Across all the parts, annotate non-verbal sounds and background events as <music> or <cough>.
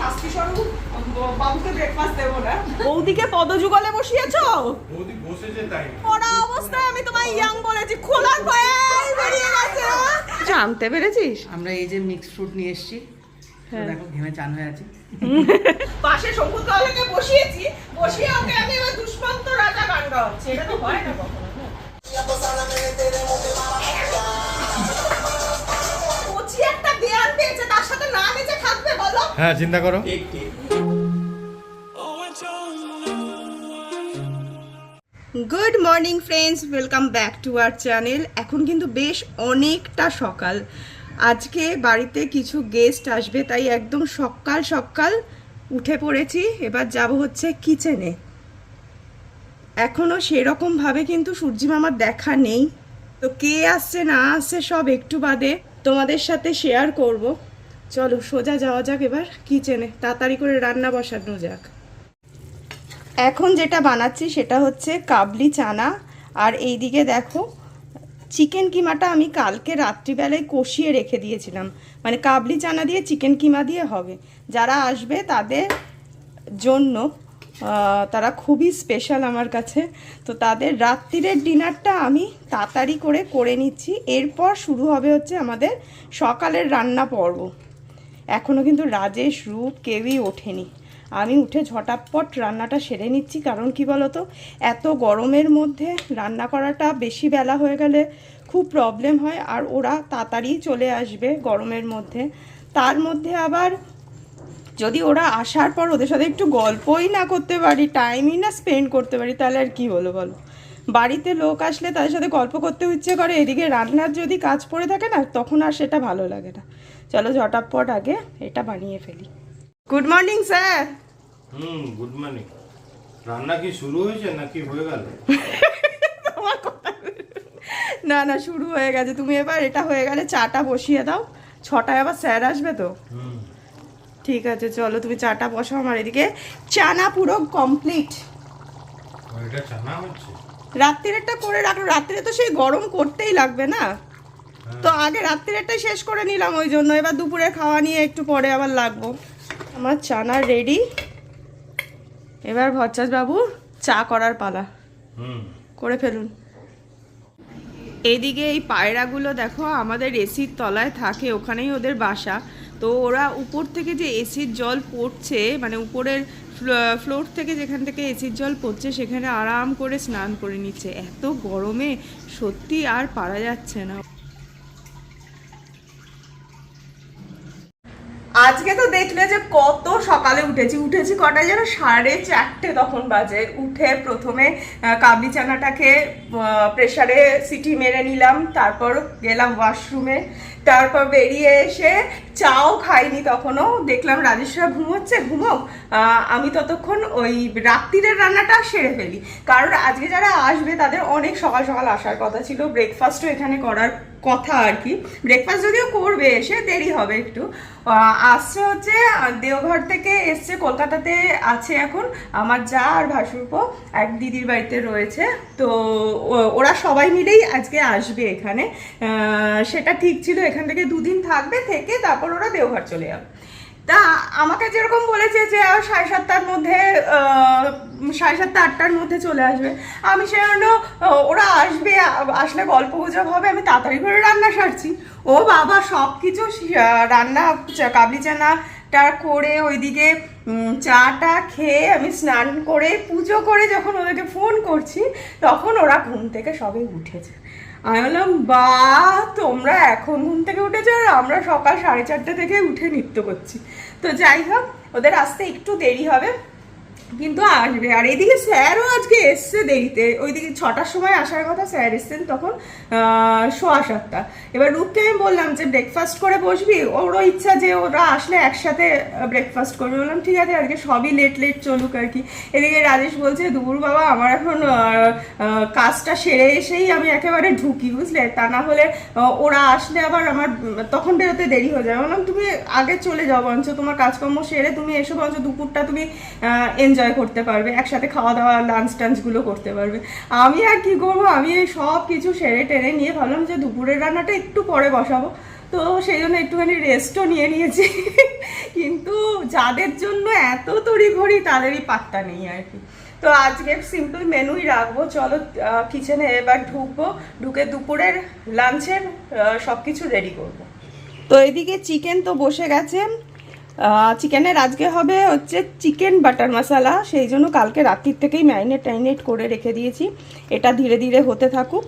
শাস্তি স্বরূপ বাবুকে ব্রেকফাস্ট দেবো না। বৌদিকে পদযুগলে বসিয়েছো? বৌদি বসেছে তাই। পড়া অবস্থায় আমি তোমায় ইয়াং বলেছি খোলার ভয়ে বেরিয়ে গেছে। জানতে পেরেছিস? আমরা এই যে মিক্স ফ্রুট নিয়ে এসেছি হ্যাঁ। দেখো ঘেমে চান হয়ে আছে। পাশে শঙ্কুর কালাকে বসিয়েছি বসিয়ে ওকে আমি এবার দুষ্মন্ত রাজা গান গাওয়াচ্ছি এটা তো হয় না কখনো কচি একটা দেয়াল পেয়েছে তার সাথে না বেঁচে হ্যাঁ চিন্তা করো। Good morning friends welcome back to our channel এখন কিন্তু বেশ অনেকটা সকাল। আজকে বাড়িতে কিছু গেস্ট আসবে তাই একদম সকাল সকাল উঠে পড়েছি। এবার যাব হচ্ছে কিচেনে এখনও সেরকমভাবে কিন্তু সূর্যি মামার দেখা নেই। তো কে আসছে না আসছে সব একটু বাদে তোমাদের সাথে শেয়ার করব। চলো, সোজা যাওয়া যাক এবার কিচেনে তাড়াতাড়ি করে রান্না বসানো যাক। এখন যেটা বানাচ্ছি সেটা হচ্ছে কাবলি চানা। আর এইদিকে দেখো চিকেন কিমাটা আমি কালকে রাত্রিবেলায় কষিয়ে রেখে দিয়েছিলাম। মানে কাবলি চানা দিয়ে চিকেন কিমা দিয়ে হবে। যারা আসবে তাদের জন্য তারা খুবই স্পেশাল আমার কাছে। তো তাদের রাত্রিরের ডিনারটা আমি তাড়াতাড়ি করে করে নিচ্ছি। এরপর শুরু হবে হচ্ছে আমাদের সকালের রান্না পর্ব। এখনও কিন্তু রাজেশ রূপ কেউই ওঠেনি। আমি উঠে ঝটাপট রান্নাটা সেরে নিচ্ছি, কারণ কি বলতো, এত গরমের মধ্যে রান্না করাটা বেশি বেলা হয়ে গেলে খুব প্রবলেম হয়, আর ওরা তাড়াতাড়ি চলে আসবে গরমের মধ্যে। তার মধ্যে আবার যদি ওরা আসার পর ওদের সাথে একটু গল্পই না করতে পারি টাইমই না স্পেন্ড করতে পারি, তাহলে আর কি হলো বলো? বাড়িতে লোক আসলে তাদের সাথে গল্প করতে ইচ্ছে করে এদিকে রান্নার যদি কাজ পড়ে থাকে না তখন আর সেটা ভালো লাগে না। চলো ঝটাপট আগে এটা বানিয়ে ফেলি। Good morning sir hmm good morning রান্না কি শুরু হয়েছে নাকি হয়ে গেল? না না শুরু হয়ে গেছে। তুমি এবার এটা হয়ে গেলে চাটা বসিয়ে দাও। ছটায় আবার স্যার আসবে তো? ঠিক আছে চলো তুমি চাটা বসাও আমার এদিকে। চানা পুরো কমপ্লিট এটা চানা হচ্ছে? রাত্রিরেরটা করে রাখল। রাত্রিরে তো সেই গরম করতেই লাগবে না। তো আগে রাত্রিরেরটা শেষ করে নিলাম ওই জন্য। এবার দুপুরে খাওয়া নিয়ে একটু পরে আবার লাগবো। আমার চানা রেডি। এবার ভচ্চাস বাবু চা করার পালা। করে ফেলুন। এদিকে এই পায়রাগুলো দেখো আমাদের এসির তলায় থাকে ওখানেই ওদের বাসা। তো ওরা উপর থেকে যে এসির জল পড়ছে মানে উপরের ফ্লোর থেকে যেখান থেকে এসির জল পড়ছে, সেখানে আরাম করে স্নান করে নিচ্ছে। এত গরমে সত্যি আর পারা যাচ্ছে না। আজকে তো দেখলে যে কত সকালে উঠেছি। উঠেছি কটায় যেন? সাড়ে চারটে তখন বাজে। উঠে প্রথমে কাবলি চানাটাকে প্রেসারে সিটি মেরে নিলাম। তারপর গেলাম ওয়াশরুমে তারপর বেরিয়ে এসে চাও খাইনি তখনও। দেখলাম রাজেশ্বরা ঘুমোচ্ছে, ঘুমোক। আমি ততক্ষণ ওই রাত্রিরের রান্নাটা সেরে ফেলি। কারণ আজকে যারা আসবে তাদের অনেক সকাল সকাল আসার কথা ছিল। ব্রেকফাস্টও এখানে করার কথা আর কি। ব্রেকফাস্ট যদিও করবে এসে দেরি হবে একটু। আসছে হচ্ছে দেওঘর থেকে এসছে, কলকাতাতে আছে এখন। আমার যা আর ভাসুরপো, এক দিদির বাড়িতে রয়েছে। তো ওরা সবাই মিলেই আজকে আসবে এখানে। সেটা ঠিক ছিল, এখান থেকে দুদিন থাকবে, থেকে তারপর ওরা দেওঘর চলে যাবে। তা আমাকে যেরকম বলেছে যে সাড়ে সাতটার মধ্যে সাড়ে সাতটা, আটটার মধ্যে চলে আসবে। আমি সেজন্য ওরা আসবে, আসলে গল্প গুজব হবে, আমি তাড়াতাড়ি করে রান্না সারছি। ও বাবা সব কিছু রান্না কাবলি চানাটা করে ওইদিকে চাটা খেয়ে আমি স্নান করে, পুজো করে যখন ওদেরকে ফোন করছি, তখন ওরা ঘুম থেকে সবে উঠেছে। আমি বললাম, বা, তোমরা এখন ঘুম থেকে উঠেছো আর আমরা সকাল সাড়ে চারটে থেকে উঠে নৃত্য করছি। তো যাই হোক, ওদের আসতে একটু দেরি হবে। কিন্তু আসবে। আর এদিকে স্যারও আজকে এসছে দেরিতে। ওইদিকে ছটার সময় আসার কথা স্যার এসছেন তখন সোয়া সাতটা। এবার রূপকে আমি বললাম যে ব্রেকফাস্ট করে বসবি? ওরও ইচ্ছা যে ওরা আসলে একসাথে ব্রেকফাস্ট করবে। বললাম, ঠিক আছে, আজকে সবই লেট লেট চলুক আর কি। এদিকে রাজেশ বলছে, দুপুর বাবা, আমার এখন কাজটা সেরে এসেই আমি একেবারে ঢুকি, বুঝলে? তা না হলে ওরা আসলে আবার আমার, তখন বেরোতে দেরি হয়ে যায় বললাম, তুমি আগে চলে যাও বঞ্চ তোমার কাজকর্ম সেরে তুমি এসো বঞ্চ দুপুরটা তুমি এনজয় করতে পারবে, একসাথে খাওয়া দাওয়া লাঞ্চ টাঞ্চগুলো করতে পারবে। আমি আর কি করব? আমি এই সব কিছু সেরে টেরে নিয়ে ভাবলাম যে দুপুরের রান্নাটা একটু পরে বসাবো। তো সেই জন্য একটুখানি রেস্টও নিয়ে নিয়েছি। <laughs> কিন্তু যাদের জন্য এত তড়িঘড়ি, তাদেরই পাত্তা নেই আর কি। তো আজকে সিম্পল মেনুই রাখব। চলো কিচেনে এবার ঢুকবো। ঢুকে দুপুরের লাঞ্চের সব কিছু রেডি করব। তো এদিকে চিকেন তো বসে গেছে। চিকেনের আজকে হবে হচ্ছে চিকেন বাটার মশালা সেই জন্য কালকে রাত্রির থেকেই ম্যারিনেট ট্যারিনেট করে রেখে দিয়েছি। এটা ধীরে ধীরে হতে থাকুক।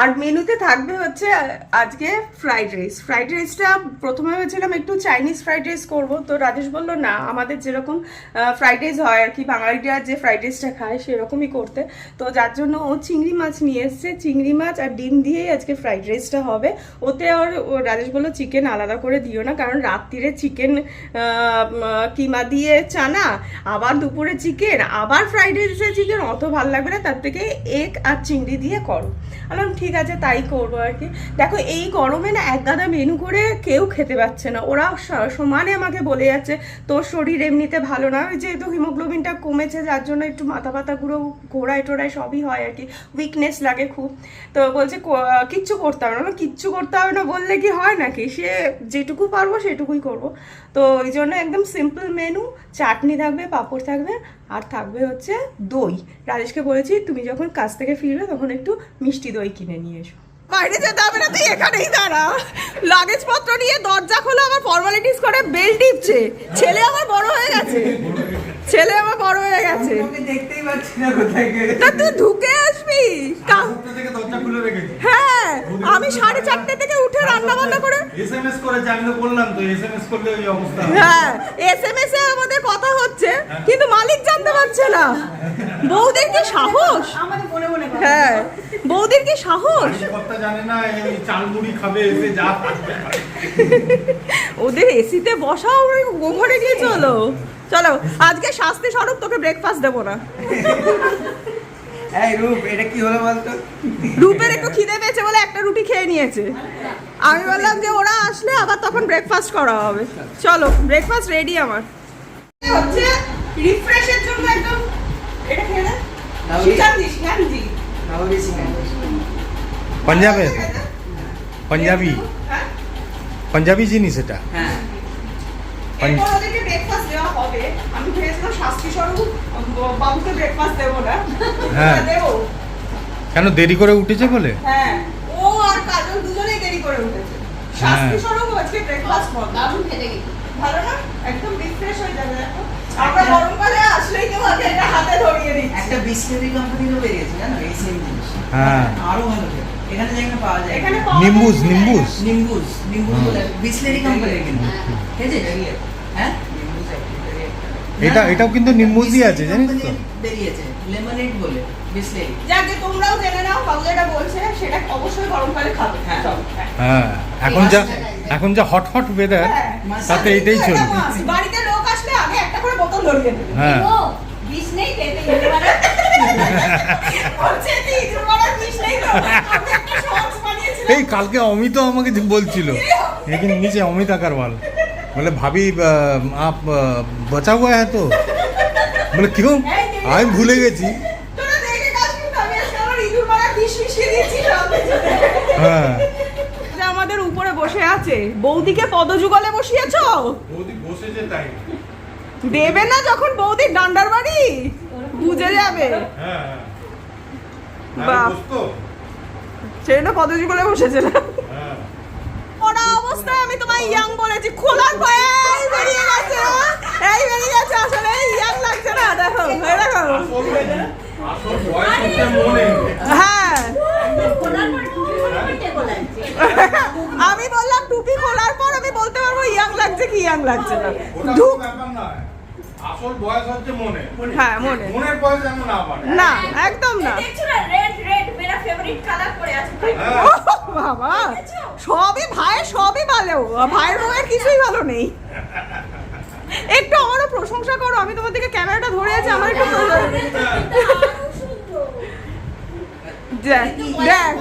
আর মেনুতে থাকবে হচ্ছে, আজকে ফ্রাইড রাইস ফ্রাইড রাইসটা প্রথমে ভেবেছিলাম একটু চাইনিজ ফ্রাইড রাইস করব, তো রাজেশ বলল, না, আমাদের যেরকম ফ্রাইড রাইস হয় আর কি, বাঙালিরা যে ফ্রাইড রাইসটা খায় সেরকমই করতে। তো যার জন্য ও চিংড়ি মাছ নিয়ে এসছে। চিংড়ি মাছ আর ডিম দিয়েই আজকে ফ্রাইড রাইসটা হবে। ওতে আর ও রাজেশ বলল চিকেন আলাদা করে দিও না, কারণ রাত্রিরে চিকেন কিমা দিয়ে চানা, আবার দুপুরে চিকেন আবার ফ্রাইড রাইসে চিকেন অত ভালো লাগবে না, তার থেকে এগ আর চিংড়ি দিয়ে করো। বললাম, ঠিক আছে, তাই করব আর কি। দেখো, এই গরমে না এক গাদা মেনু করে কেউ খেতে পাচ্ছে না। ওরা সমানে আমাকে বলে যাচ্ছে, তোর শরীর এমনিতে ভালো না। যেহেতু হিমোগ্লোবিনটা কমেছে, যার জন্য একটু মাথা পাতা গুঁড়ো, ঘোড়ায় টোড়ায় সবই হয় আর কি। উইকনেস লাগে খুব। তো বলছে কিচ্ছু করতে হবে না। কিচ্ছু করতে হবে না বললে কি হয় নাকি? সে যেটুকু পারব সেটুকুই করব। তো এই জন্য একদম সিম্পল মেনু চাটনি থাকবে, পাঁপড় থাকবে, আর থাকবে হচ্ছে দই। রাজেশকে বলেছি, তুমি যখন কাজ থেকে ফিরবে তখন একটু মিষ্টি দই কিনে নিয়ে এসো। বাইরে যেতে হবে না, তুই এখানেই দাঁড়া। লাগেজ পত্র নিয়ে দরজা খোলা আমার ফর্মালিটিস করে বেল টিপছে। ছেলে আমার বড় হয়ে গেছে। ছেলে আমার বড় হয়ে গেছে। দেখতেই পাচ্ছি না কোথায় গেলে তা তুই ঢুকে আসবি। থেকে দরজা খুলে রেখেছি। হ্যাঁ আমি সাড়ে চারটে থেকে উঠে রান্না বান্না করে এসএমএস আমি তো বললাম তো এসএমএস করলে ওই অবস্থা হ্যাঁ এস এম এস এ আমাদের কথা হচ্ছে কিন্তু মালিক জানতে পারছে না। বৌদির কি সাহস? আমাদের মনে মনে হ্যাঁ বৌদির কি সাহস? কথা জানে না এই চাল মুড়ি খাবে এসে যা ওদের এসিতে বসাও ওই ঘরে গিয়ে চলো। চলো আজকে শাস্তি স্বরূপ তোকে ব্রেকফাস্ট দেবো না। এই রূপ এটা কি হলো বলতো? রূপের একটু খিদে পেয়েছে বলে একটা রুটি খেয়ে নিয়েছে। আমি বললাম যে ওরা আসলে আবার তখন ব্রেকফাস্ট করা হবে। চলো ব্রেকফাস্ট রেডি আমার। হচ্ছে রিফ্রেশের জন্য একদম এটা খেয়ে নে। পাঞ্জাবি? হ্যাঁ? পাঞ্জাবি জিনিস এটা? হ্যাঁ। ওদেরকে ব্রেকফাস্ট দেওয়া হবে। আমি ভেবেছিলাম শাস্তি স্বরূপ বাবুকে ব্রেকফাস্ট দেবো না। হ্যাঁ। দেবো। কেন দেরি করে উঠেছে বলে? হ্যাঁ ও আর কাজল দুজনেই দেরি করে উঠেছে। শাস্তি হ্যাঁ। স্বরূপ আজকে ব্রেকফাস্ট বন্ধ। দারুণ খেতে গেছি। ভালো না? একদম রিফ্রেশ হয়ে যাবে আমরা গরমকালে আসলেই তোমাকে এটা হাতে ধরিয়ে দিচ্ছি। একটা বিসলেরি কোম্পানিরও বেরিয়েছে জানো? এই সেম জিনিস। হ্যাঁ। আরও ভালো খেতে। এখানে যেখানে পাওয়া যায়। এখানে নিম্বুজ যাচ্ছে- নিম্বুজ? নিম্বুজ নিম্বুজ বিসলেরি কোম্পানির কিন্তু। খেয়েছিস হ্যাঁ? এটা এটাও কিন্তু নিম্বুজই আছে জানিস তো? বেরিয়েছে লেমনেড বলে বিসলেরি। যাকে তোমরাও জেনে নাও বাবু যেটা বলছে সেটা অবশ্যই গরমকালে খাবে। হ্যাঁ। হ্যাঁ। হ্যাঁ এখন যা এখন যা হট হট ওয়েদার হ্যাঁ। তাতে এটাই এটা চলবে। বাড়িতে লোক আসলে আগে একটা করে বোতল ধরিয়ে দেবে। হ্যাঁ। ও, বিষ নেই এই কালকে অমিত আমাকে বলছিল। লেকিন নিচে অমিত আকারওয়াল বলে ভাবি আপ বচা হুয়া হ্যাঁ তো? বলে কেউ আমি ভুলে গেছি। হ্যাঁ। আমাদের উপরে বসে আছে। বৌদিকে পদযুগলে বসিয়েছ? বৌদি বসেছে তাই। দেবে না যখন বৌদির ডান্ডার বাড়ি? বুঝে যাবে। হ্যাঁ বাহ। সেটা পদযুগলে বসেছে না হ্যাঁ। অবস্থায় আমি তোমায় ইয়াং বলেছি। খোলার এই বেরিয়ে গেছে এই বেরিয়ে গেছে আসলে ইয়াং লাগছে না। দেখো এই দেখো। হ্যাঁ। আমি বললাম টুপি খোলার পর আমি বলতে পারব ইয়াং লাগছে কি ইয়াং লাগছে না। ঢুক আসল বয়স হচ্ছে মনে। হ্যাঁ মনে। মনের বয়স যেন না না একদম না। দেখছ না, red, red, মেরা favorite color পরে আছে। হ্যাঁ। বাবা সবই ভাই সবই ভালো। ভাইয়ের বউয়ের কিছুই ভালো নেই। একটু আমারও প্রশংসা করো আমি তোমার দিকে ক্যামেরাটা ধরে আছি আমার একটু দেখ দেখ।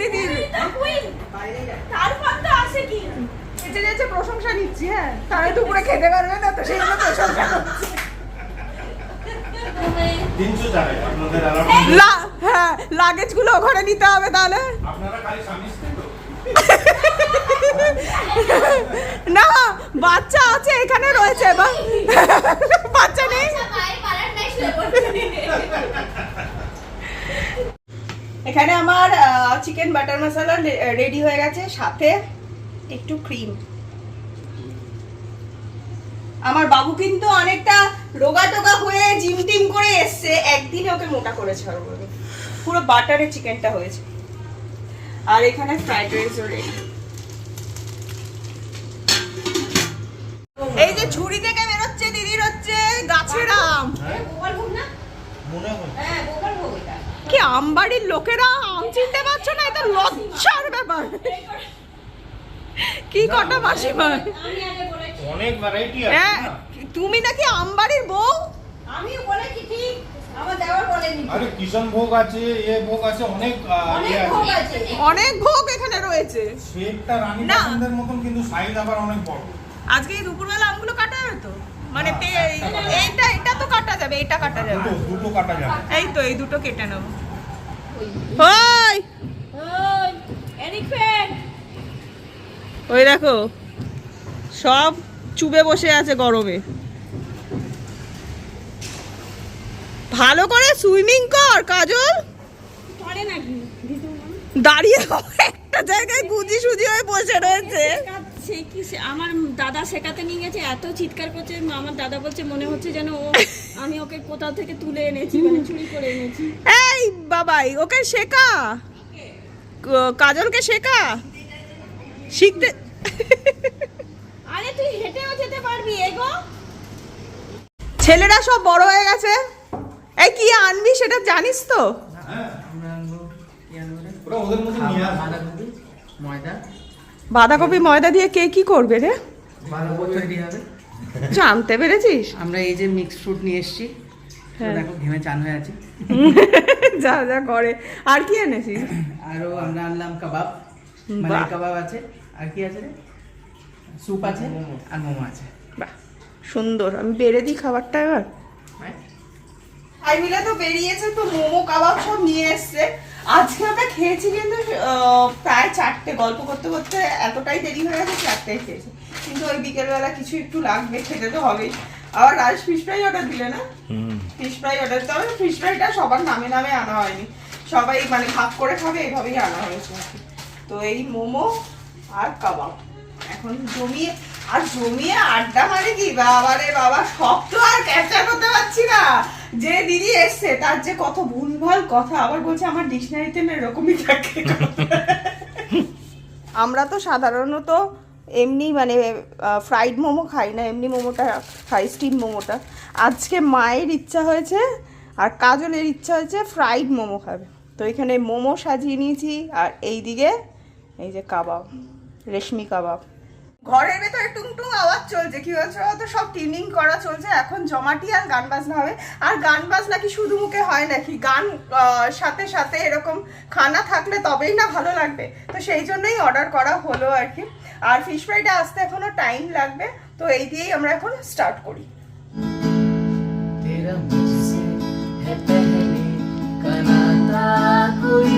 দিদি তারপর তো আসে কি? বেঁচে যাচ্ছে প্রশংসা নিচ্ছি হ্যাঁ। তারা দুপুরে খেতে পারবে না তো সেই জন্য প্রশংসা হ্যাঁ লাগেজগুলো ওখানে নিতে হবে তাহলে। না বাচ্চা আছে এখানে রয়েছে বা বাচ্চা নেই। এখানে আমার চিকেন বাটার মশলা রেডি হয়ে গেছে সাথে একটু ক্রিম আমার বাবু কিন্তু অনেকটা রোগা টোগা হয়ে জিম টিম করে এসছে। একদিনে ওকে মোটা করে ছাড়বো পুরো বাটারে চিকেনটা হয়েছে। আর এখানে ফ্রাইড রাইসও রেডি এই যে ঝুড়ি থেকে বেরোচ্ছে দিদির হচ্ছে গাছের আম। গোপাল ভোগ না? মনে হয়। হ্যাঁ গোপাল ভোগ এটা। কি আমবাড়ির লোকেরা আম চিনতে পারছ না? এটা লজ্জার ব্যাপার। কি কটা মাসিমা আমি অনেক ভ্যারাইটি হ্যাঁ তুমি নাকি আমবাড়ির বউ? আমিও বলেছি ঠিক। আমার দেওয়ার বলেনি। আরে কিষণ ভোগ আছে এ ভোগ আছে অনেক ইয়ে ভোগ আছে। আছে। অনেক ভোগ এখানে রয়েছে। শেপটা রানী না। পছন্দের মতন কিন্তু সাইজ আবার অনেক বড়। আজকে এই দুপুরবেলা আমগুলো কাটা যাবে তো? মানে এইটা এটা তো কাটা যাবে এটা কাটা যাবে। দুটো কাটা যাবে। এই তো এই দুটো কেটে নেব। ওই! ওই এলিফ্যান্ট! ওই দেখো সব চুবে বসে আছে গরমে। ভালো করে সুইমিং কর কাজল। দাঁড়িয়ে একটা জায়গায় গুজি সুজি হয়ে বসে রয়েছে। সে কি আমার দাদা শেখাতে নিয়ে গেছে এত চিৎকার করছে আমার দাদা বলছে মনে হচ্ছে যেন ও আমি ওকে কোথাও থেকে তুলে এনেছি মানে চুরি করে এনেছি। এই বাবাই ওকে শেখা? কাজলকে শেখা? শিখতে আরে তুই হেঁটেও যেতে পারবি এগো ছেলেরা সব বড় হয়ে গেছে। এই কি আনবি সেটা জানিস তো? বাঁধাকপি ময়দা দিয়ে কে কি করবে রে? জানতে পেরেছিস? আমরা এই যে মিক্স ফ্রুট নিয়ে এসেছি। হ্যাঁ। দেখো ঘেমে চান হয়ে আছে। <laughs> যা যা করে। আর কি এনেছিস? আরও আমরা আনলাম কাবাব। মালাই কাবাব আছে আর কি আছে স্যুপ আছে আর মোমো। আছে। বাহ সুন্দর। আমি বেড়ে দিই খাবারটা এবার। হ্যাঁ? মিলে তো বেরিয়েছে তো মোমো কাবাব সব নিয়ে এসছে। আজকে আমরা খেয়েছি কিন্তু আহ, প্রায় চারটে গল্প করতে করতে এতটাই দেরি হয়ে গেছে চারটে খেয়েছি। কিন্তু ওই বিকেলবেলা কিছু একটু লাগবে খেতে তো হবেই। আবার রাইস ফিশ ফ্রাই অর্ডার দিলে না? ফিশ ফ্রাই অর্ডার তবে ফিশ ফ্রাইটা সবার নামে নামে আনা হয়নি। সবাই মানে ভাগ করে খাবে এভাবেই আনা হয়েছে। তো এই মোমো আর কাবাব। এখন জমিয়ে আর জমিয়ে আড্ডা মানে কি? বাবা রে বাবা সব তো আর ক্যাপচার করতে পারছি না। যে দিদি এসছে, তার যে কত ভুলভাল কথা। আবার বলছে, আমার ডিকশনারিতে না এরকমই থাকে। আমরা তো সাধারণত এমনি মানে ফ্রাইড মোমো খাই না। এমনি মোমোটা খাই স্টিম মোমোটা। আজকে মায়ের ইচ্ছা হয়েছে, আর কাজলের ইচ্ছা হয়েছে ফ্রাইড মোমো খাবে। তো এখানে মোমো সাজিয়ে নিয়েছি, আর এই দিকে এই যে কাবাব রেশমি কাবাব ঘরের ভেতরে টুংটুং আওয়াজ চলছে কি হচ্ছে তো সব টিউনিং করা চলছে এখন জমাটি আর গান বাজনা হবে আর গান বাজনা কি শুধু মুখে হয় নাকি গান আহ, সাথে সাথে এরকম খানা থাকলে তবেই না ভালো লাগবে তো সেই জন্যই অর্ডার করা হলো আর কি আর ফিশ ফ্রাইটা আসতে এখনো টাইম লাগবে তো এই দিয়েই আমরা এখন স্টার্ট করি तेरा मुझसे है पहले का नाता कोई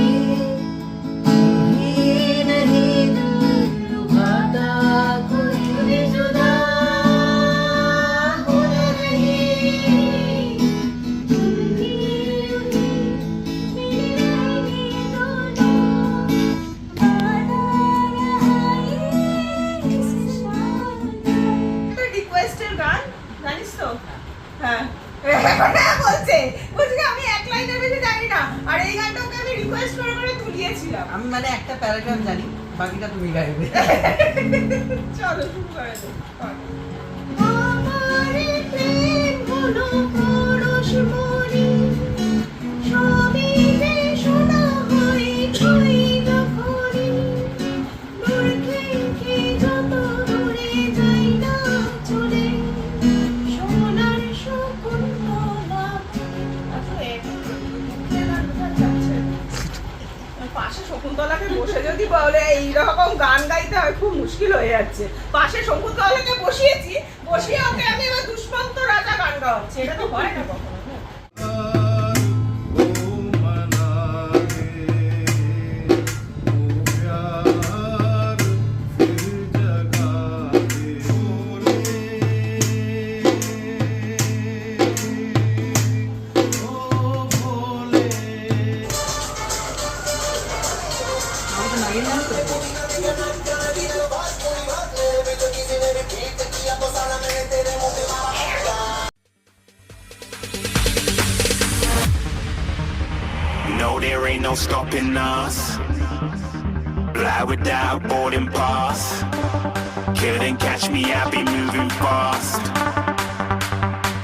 Couldn't catch me, I'll be moving fast.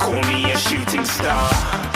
Call me a shooting star.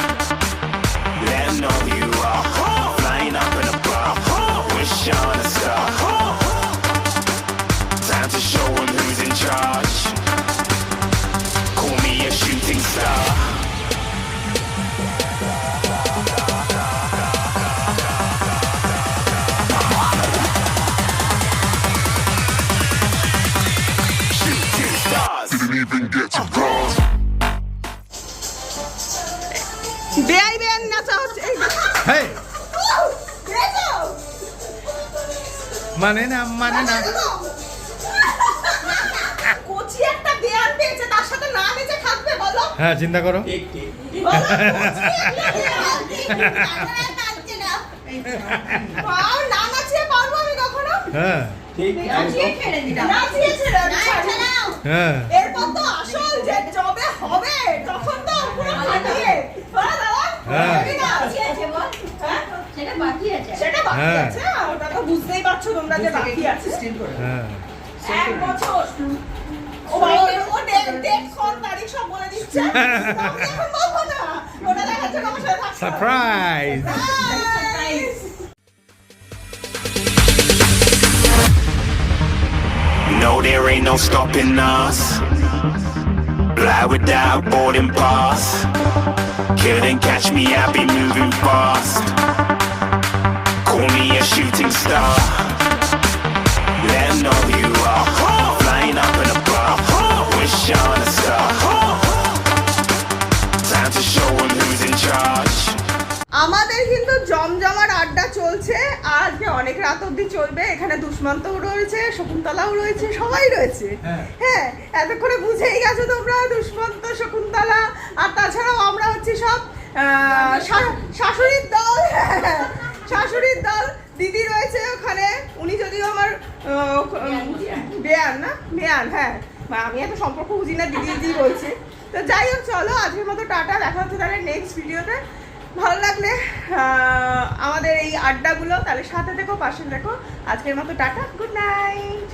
বেআই বেআই নাচা হচ্ছে। হ্যাঁ দেখো? মানে না মানে না। কচি একটা বেয়ার পেয়েছে তার সাথে না নেচে থাকবে বলো। হ্যাঁ চিন্তা করো। বলো, কচি একটা না নাচিয়ে পারব আমি কখনো? হ্যাঁ। নাচিয়ে ছেড়ে দিলাম আসল যে জবে হবে তখন তো পুরো ফাটিয়ে বলো দাদা হ্যাঁ। হবে না? হ্যাঁ? সেটা বাকি আছে সেটা বাকি হ্যাঁ। আছে ওটা তো বুঝতেই পারছ তোমরা যে বাকি আছে। হ্যাঁ এক বছর ও ও ডেট ডেট কোন তারিখ সব বলে দিচ্ছে আমি এখন বলব না ওটা দেখাচ্ছে তোমার সাথে। Surprise Surprise! No, there ain't no stopping us. Fly without boarding pass. Couldn't catch me, I'll be moving fast. Call me a shooting star. Let 'em know you are. Flying up in a bar. Wish on a star. Time to show 'em who's in charge. আমাদের কিন্তু জমজমার আড্ডা চলছে আজকে অনেক রাত অবধি চলবে এখানে দুষ্মন্তও রয়েছে শকুন্তলাও রয়েছে সবাই রয়েছে হ্যাঁ। হ্যাঁ এতক্ষণে বুঝেই গেছো তোমরা দুষ্মন্ত শকুন্তলা আর তাছাড়াও আমরা হচ্ছি সব শাশুড়ির দল শাশুড়ির দল, দিদি রয়েছে ওখানে। উনি যদিও আমার বেয়ান না? বেয়ান হ্যাঁ। আমি এত সম্পর্ক বুঝি না, দিদি দিদি বলছি। তো যাই হোক, চলো, আজকের মতো টাটা, দেখা হচ্ছে তাহলে নেক্সট ভিডিওতে ভালো লাগলে আমাদের এই আড্ডাগুলো তাহলে সাথে দেখো পাশে দেখো আজকের মতো টাটা গুড নাইট